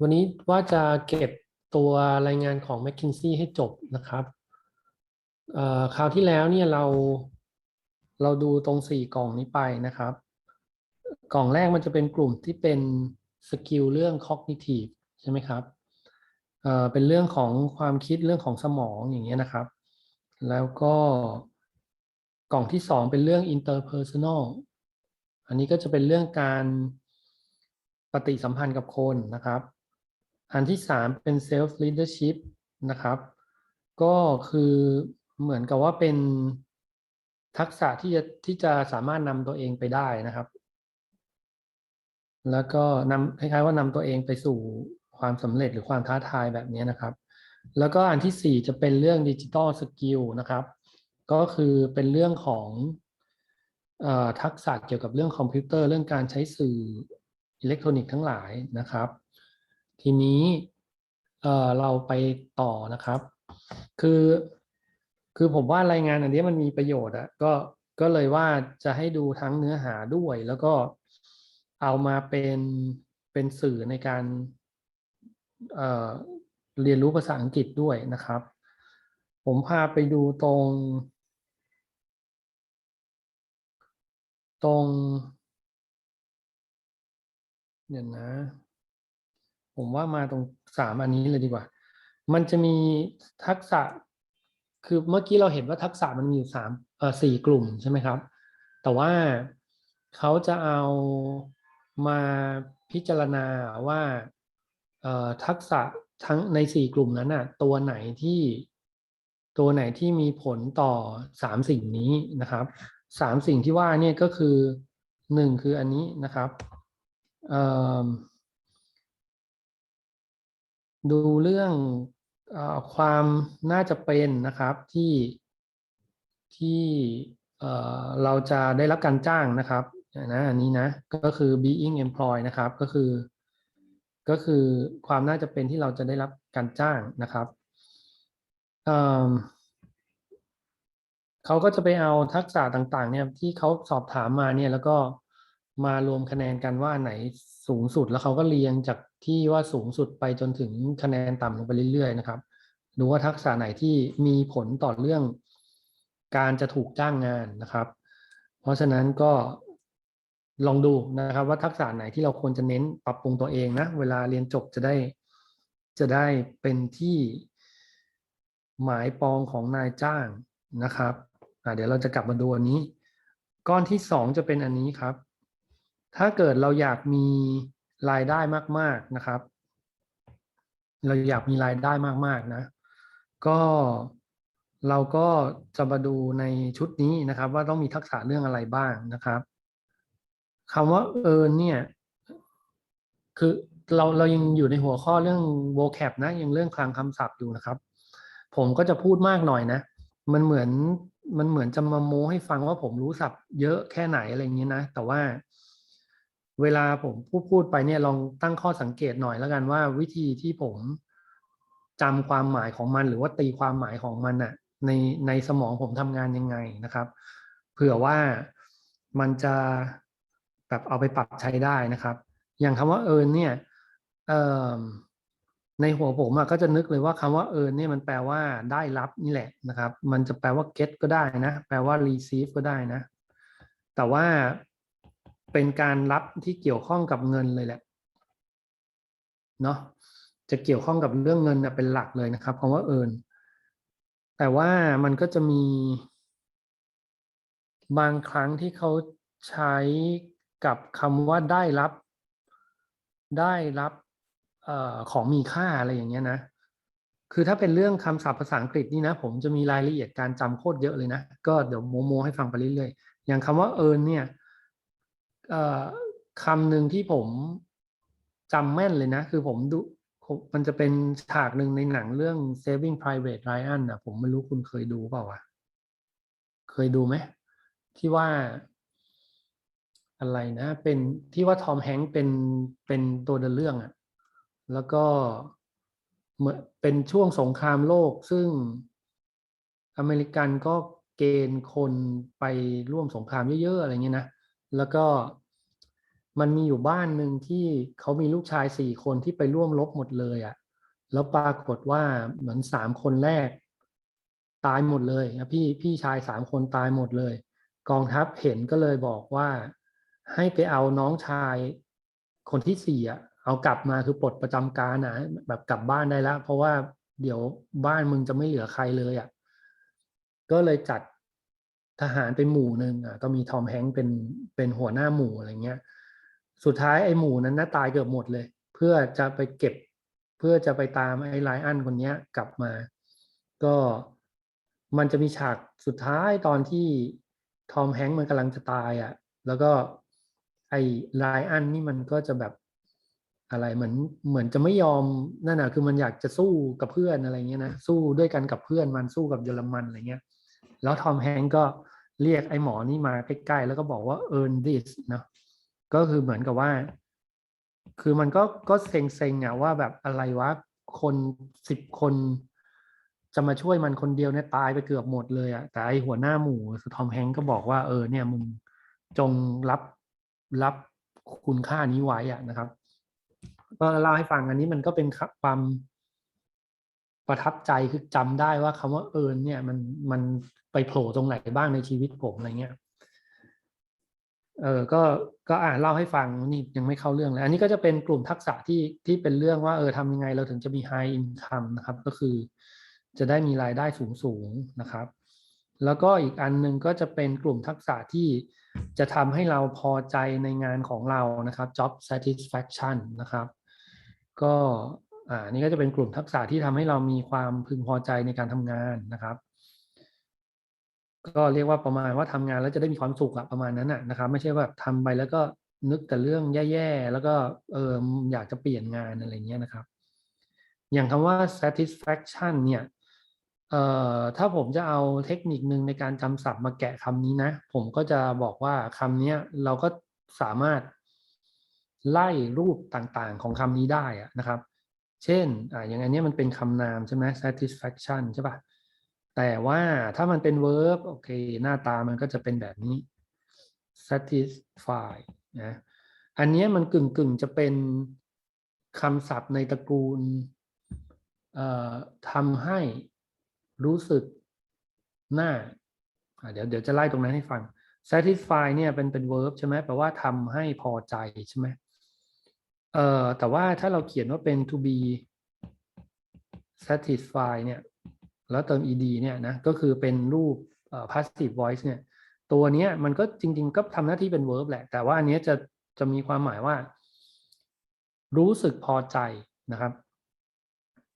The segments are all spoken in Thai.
วันนี้ว่าจะเก็บตัวรายงานของ McKinsey ให้จบนะครับคราวที่แล้วเนี่ยเราเราดูตรงสี่กล่องนี้ไปนะครับ กล่องแรกมันจะเป็นกลุ่มที่เป็นสกิลเรื่อง cognitive ใช่ไหมครับเเป็นเรื่องของความคิดเรื่องของสมองอย่างเงี้ยนะครับ แล้วก็กล่องที่สองเป็นเรื่อง interpersonal อันนี้ก็จะเป็นเรื่องการ ปฏิสัมพันธ์กับคนนะครับ อันที่สามเป็น self leadership นะครับ ก็คือเหมือนกับว่าเป็นทักษะที่จะที่จะสามารถนำตัวเองไปได้นะครับ แล้วก็นำคล้ายๆว่านำตัวเองไปสู่ความสำเร็จหรือความท้าทายแบบนี้นะครับ แล้วก็อันที่สี่จะเป็นเรื่องดิจิ t a ลสกิลนะครับ ก็คือเป็นเรื่องของอทักษะเกี่ยวกับเรื่องคอมพิวเตอร์เรื่องการใช้สื่อ อิเล็กทรอนิกส์ทั้งหลายนะครับ ทีนี้เอ่อเราไปต่อนะครับ คือ คือผมว่ารายงานอันนี้มันมีประโยชน์อะก็ก็เลยว่าจะให้ดูทั้งเนื้อหาด้วย แล้วก็เอามาเป็นเป็นสื่อในการเอ่อเรียนรู้ภาษาอังกฤษด้วยนะครับ ผมพาไปดูตรง ตรง เดี๋ยวนะ ผมว่ามาตรงสามอันนี้เลยดีกว่า มันจะมีทักษะ คือเมื่อกี้เราเห็นว่าทักษะมันมีอยู่สามเอ่อสี่กลุ่มใช่ไหมครับ แต่ว่าเขาจะเอามาพิจารณาว่าทักษะทั้งในสี่กลุ่มนั้นน่ะ ตัวไหนที่ตัวไหนที่มีผลต่อสามสิ่งนี้นะครับสามสิ่งที่ว่าเนี่ยก็คือหนึ่งคืออันนี้นะครับ ดูเรื่องอความน่าจะเป็นนะครับที่ที่เราจะได้รับการจ้างนะครับนะอันนี้นะก็คือ being employed นะครับก็คือ ก็คือความน่าจะเป็นที่เราจะได้รับการจ้างนะครับเเขาก็จะไปเอาทักษะต่างๆเนี่ยที่เขาสอบถามมาเนี่ยแล้วก็ มารวมคะแนนกันว่าอันไหนสูงสุดแล้วเขาก็เรียงจากที่ว่าสูงสุดไปจนถึงคะแนนต่ำลงไปเรื่อยๆนะครับดูว่าทักษะไหนที่มีผลต่อเรื่อง การจะถูกจ้างงานนะครับ เพราะฉะนั้นก็ลองดูนะครับ ว่าทักษะไหนที่เราควรจะเน้นปรับปรุงตัวเองนะเวลาเรียนจบจะได้จะได้เป็นที่หมายปองของนายจ้างนะครับเดี๋ยวเราจะกลับมาดูอันนี้ ก้อนที่สองจะเป็นอันนี้ครับ ถ้าเกิดเราอยากมีรายได้มาก ๆนะครับ เราอยากมีรายได้มาก ๆ นะ ก็เราก็จะมาดูในชุดนี้นะครับ ว่าต้องมีทักษะเรื่องอะไรบ้างนะครับคำว่า earn เนี่ย คือเราเรายังอยู่ในหัวข้อเรื่อง vocab นะ ยังเรื่องคลังคำศัพท์อยู่นะครับ ผมก็จะพูดมากหน่อยนะ มันเหมือนมันเหมือนจะมาโม้ให้ฟังว่าผมรู้ศัพท์เยอะแค่ไหนอะไรอย่างนี้นะ แต่ว่า เวลาผมพูดพูดไปเนี่ยลองตั้งข้อสังเกตหน่อยแล้วกันว่าวิธีที่ผมจำความหมายของมัน หรือว่าตีความหมายของมันน่ะในในสมองผมทำงานยังไงนะครับ เผื่อว่ามันจะแบบเอาไปปรับใช้ได้นะครับ อย่างคำว่าเอินเนี่ยเออในหัวผมอะก็จะนึกเลยว่าคำว่าเอินเนี่ยมันแปลว่าได้รับนี่แหละนะครับ มันจะแปลว่า get ก็ได้นะ แปลว่า receive ก็ได้นะ แต่ว่า เป็นการรับที่เกี่ยวข้องกับเงินเลยแหละเนาะจะเกี่ยวข้องกับเรื่องเงินเป็นหลักเลยนะครับคำว่าเอินแต่ว่ามันก็จะมีบางครั้งที่เขาใช้กับคำว่าได้รับ ได้รับออของมีค่าอะไรอย่างเงี้ยนะ คือถ้าเป็นเรื่องคำศัพท์ภาษาอังกฤษนี่นะ ผมจะมีรายละเอียดการจำโคตรเยอะเลยนะ ก็เดี๋ยวโมโมให้ฟังไปเรื่อยๆ อย่างคำว่า earn เนี่ย คำหนึ่งที่ผมจำแม่นเลยนะ คือผมดูมันจะเป็นฉากหนึ่งในหนังเรื่อง Saving Private Ryan อะผมไม่รู้คุณเคยดูเปล่าวะเคยดูไหมที่ว่า อะไรนะ เป็นที่ว่าทอมแฮงค์เป็นเป็นตัวเดินเรื่องอะ่ะแล้วก็เหมือนเป็นช่วงสงครามโลก ซึ่งอเมริกันก็เกณฑ์คนไปร่วมสงครามเยอะๆอะไรเงี้ยนะ แล้วก็มันมีอยู่บ้านหนึ่งที่เขามีลูกชายสี่คนที่ไปร่วมรบหมดเลยอะ่ะ แล้วปรากฏว่าเหมือนสามคนแรก ตายหมดเลยนะพี่พี่ชายสามคนตายหมดเลย กองทัพเห็นก็เลยบอกว่า ให้ไปเอาน้องชายคนที่สี่อะ เอากลับมาคือปลดประจำการนะแบบกลับบ้านได้แล้วเพราะว่าเดี๋ยวบ้านมึงจะไม่เหลือใครเลยอะ ก็เลยจัด ทหารไปหมู่หนึ่งอะก็มีทอมแฮงค์เป็นเป็นหัวหน้าหมู่อะไรเงี้ย สุดท้ายไอ้หมู่นั้นน่าตายเกือบหมดเลย เพื่อจะไปเก็บ เพื่อจะไปตามไอ้ไลอันคนเนี้ยกลับมา ก็มันจะมีฉากสุดท้ายตอนที่ทอมแฮงค์มันกำลังจะตายอะ แล้วก็ไอ้ไลอันนี่มันก็จะแบบอะไรเหมือนเหมือนจะไม่ยอมนั่นน่ะคือมันอยากจะสู้กับเพื่อนอะไรเงี้ยนะสู้ด้วยกันกับเพื่อนมันสู้กับเยอรมันอะไรเงี้ย แล้วทอมแฮงก์ก็เรียกไอ้หมอนี่มาใกล้ๆแล้วก็บอกว่า earn this เนาะก็คือเหมือนกับว่า คือมันก็ก็เซ็งๆอะว่าแบบอะไรวะคนสิบคนจะมาช่วยมันคนเดียวเนี่ยตายไปเกือบหมดเลยอะแต่ไอหัวหน้าหมู่ทอมแฮงก์ก็บอกว่าเออเนี่ยมึงจงรับรับคุณค่านี้ไว้อะนะครับ ก็เล่าให้ฟังอันนี้มันก็เป็นความ ประทับใจคือจำได้ว่าคำว่าเอิญเนี่ยมันมันไปโผล่ตรงไหนบ้างในชีวิตผมอะไรเงี้ยเออก็ก็อ่านเล่าให้ฟังนี่ยังไม่เข้าเรื่องเลย อันนี้ก็จะเป็นกลุ่มทักษะที่ที่เป็นเรื่องว่าเออทำยังไงเราถึงจะมี high income นะครับ ก็คือจะได้มีรายได้สูงสูงนะครับ แล้วก็อีกอันหนึ่งก็จะเป็นกลุ่มทักษะที่จะทำให้เราพอใจในงานของเรานะครับ job satisfaction นะครับ ก็ อ่านี่ก็จะเป็นกลุ่มทักษะที่ทำให้เรามีความพึงพอใจในการทำงานนะครับ ก็เรียกว่าประมาณว่าทำงานแล้วจะได้มีความสุขอะประมาณนั้นนะครับ ไม่ใช่ว่าทำไปแล้วก็นึกแต่เรื่องแย่ๆ แล้วก็เอออยากจะเปลี่ยนงานอะไรเงี้ยนะครับ อย่างคำว่า satisfaction เนี่ยเอ่อถ้าผมจะเอาเทคนิคหนึ่งในการจำศัพท์มาแกะคำนี้นะ ผมก็จะบอกว่าคำนี้เราก็สามารถไล่รูปต่างๆของคำนี้ได้อะนะครับ เช่นอ่าอย่างอันนี้มันเป็นคำนามใช่ไหม satisfaction ใช่ปะแต่ว่าถ้ามันเป็น verb โอเค หน้าตามันก็จะเป็นแบบนี้ satisfy นะอันนี้มันกึ่งกึ่งจะเป็นคำศัพท์ในตระกูลทำให้รู้สึกหน้าเดี๋ยวเดี๋ยวจะไล่ตรงนั้นให้ฟัง satisfy เนี่ยเป็นเป็น verb ใช่ไหมแปลว่าทำให้พอใจใช่ไหม เอ่อแต่ว่าถ้าเราเขียนว่าเป็น to be satisfy เนี่ย แล้วเติม ed เนี่ยนะ ก็คือเป็นรูป passive voice เนี่ย ตัวนี้มันก็จริง ๆ ก็ทำหน้าที่เป็น verb แหละ แต่ว่าอันนี้จะจะมีความหมายว่า รู้สึกพอใจนะครับ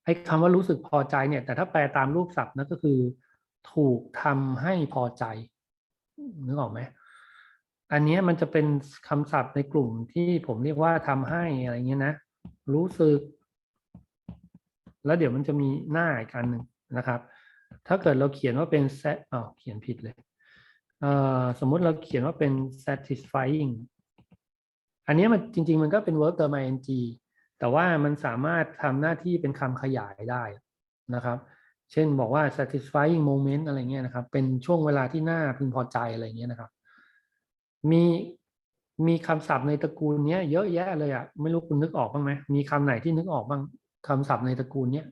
ไอ้คำว่ารู้สึกพอใจเนี่ย แต่ถ้าแปลตามรูปศัพท์นะก็คือ ถูกทำให้พอใจนึกออกไหม อันนี้มันจะเป็นคำศัพท์ในกลุ่มที่ผมเรียกว่าทำให้อะไรเงี้ยนะ รู้สึก แล้วเดี๋ยวมันจะมีหน้าอีกอันหนึ่งนะครับ ถ้าเกิดเราเขียนว่าเป็น set อ๋อเขียนผิดเลยเอ่อสมมุติเราเขียนว่าเป็น satisfying อันนี้มันจริง ๆ มันก็เป็น verb เติม ing แต่ว่ามันสามารถทำหน้าที่เป็นคำขยายได้นะครับ เช่นบอกว่า satisfying moment อะไรเงี้ยนะครับ เป็นช่วงเวลาที่น่าพึงพอใจอะไรเงี้ยนะครับ มีมีคำศัพท์ในตระกูลเนี้ยเยอะแยะเลยอะ่ะไม่รู้คุณนึกออกบ้างไหมมีคำไหนที่นึกออกบ้างคำศัพท์ในตระกูลเนี้ย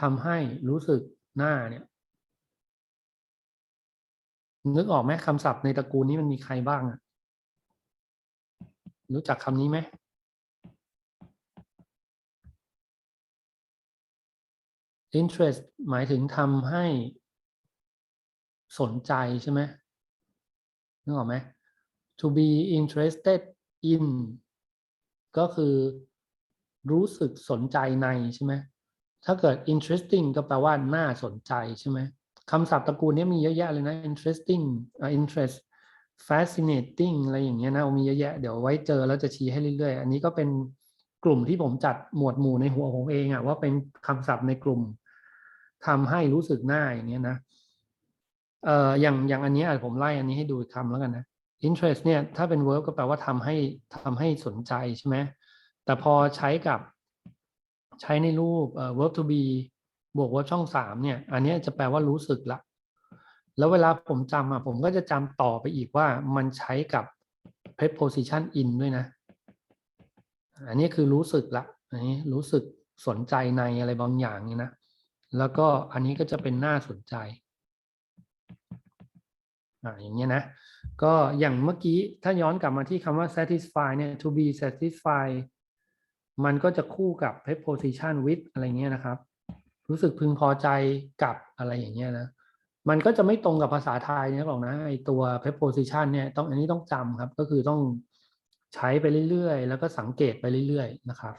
ทำให้รู้สึกหน้าเนี่ย นึกออกไหมคำศัพท์ในตระกูลนี้มันมีใครบ้างอะรู้จักคำนี้ไหม interest หมายถึงทำให้สนใจใช่ไหมนึกออกไหม to be interested in ก็คือรู้สึกสนใจในใช่ไหมถ้าเกิด interesting ก็แปลว่าน่าสนใจใช่ไหมคำศัพท์ตระกูลนี้มีเยอะแยะเลยนะ interesting uh, interest fascinating อะไรอย่างเงี้ยนะมีเยอะแยะเดี๋ยวไว้เจอแล้วจะชี้ให้เรื่อยๆ อันนี้ก็เป็นกลุ่มที่ผมจัดหมวดหมู่ในหัวผมเองอะว่าเป็นคำศัพท์ในกลุ่มทำให้รู้สึกหน้าอย่างเงี้ยนะเอ่ออย่างอย่างอันนี้ผมไล่อันนี้ให้ดูคำแล้วกันนะ interest เนี่ยถ้าเป็น verb ก็แปลว่าทำให้ทำให้สนใจใช่ไหมแต่พอใช้กับใช้ในรูป verb to be บวก verb ช่องสามเนี่ย อันนี้จะแปลว่ารู้สึกละ แล้วเวลาผมจำอะผมก็จะจำต่อไปอีกว่ามันใช้กับ preposition in ด้วยนะ อันนี้คือรู้สึกละ อันนี้รู้สึกสนใจในอะไรบางอย่างนี่นะ แล้วก็อันนี้ก็จะเป็นน่าสนใจ อ่าอย่างเงี้ยนะก็อย่างเมื่อกี้ถ้าย้อนกลับมาที่คำว่า satisfy เนี่ย to be satisfied มันก็จะคู่กับ preposition with อะไรเงี้ยนะครับ รู้สึกพึงพอใจกับอะไรอย่างเงี้ยนะมันก็จะไม่ตรงกับภาษาไทยนี่ยหรอกนะไอตัว preposition เนี่ยต้องอันนี้ต้องจำครับ ก็คือต้องใช้ไปเรื่อยๆ แล้วก็สังเกตไปเรื่อยๆ นะครับ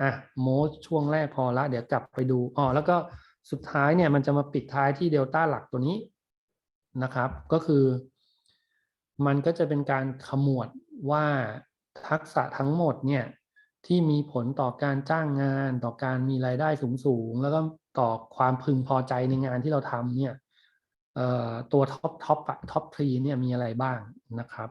อะโมช่วงแรกพอละ เดี๋ยวกลับไปดูอ๋อแล้วก็สุดท้ายเนี่ยมันจะมาปิดท้ายที่เดลต้าหลักตัวนี้ นะครับ ก็คือ มันก็จะเป็นการขมวดว่าทักษะทั้งหมดเนี่ยที่มีผลต่อการจ้างงานต่อการมีรายได้สูงๆแล้วก็ต่อความพึงพอใจในงานที่เราทำเนี่ยตัวท็อปท็อปท็อปทรีเนี่ยมีอะไรบ้างนะครับ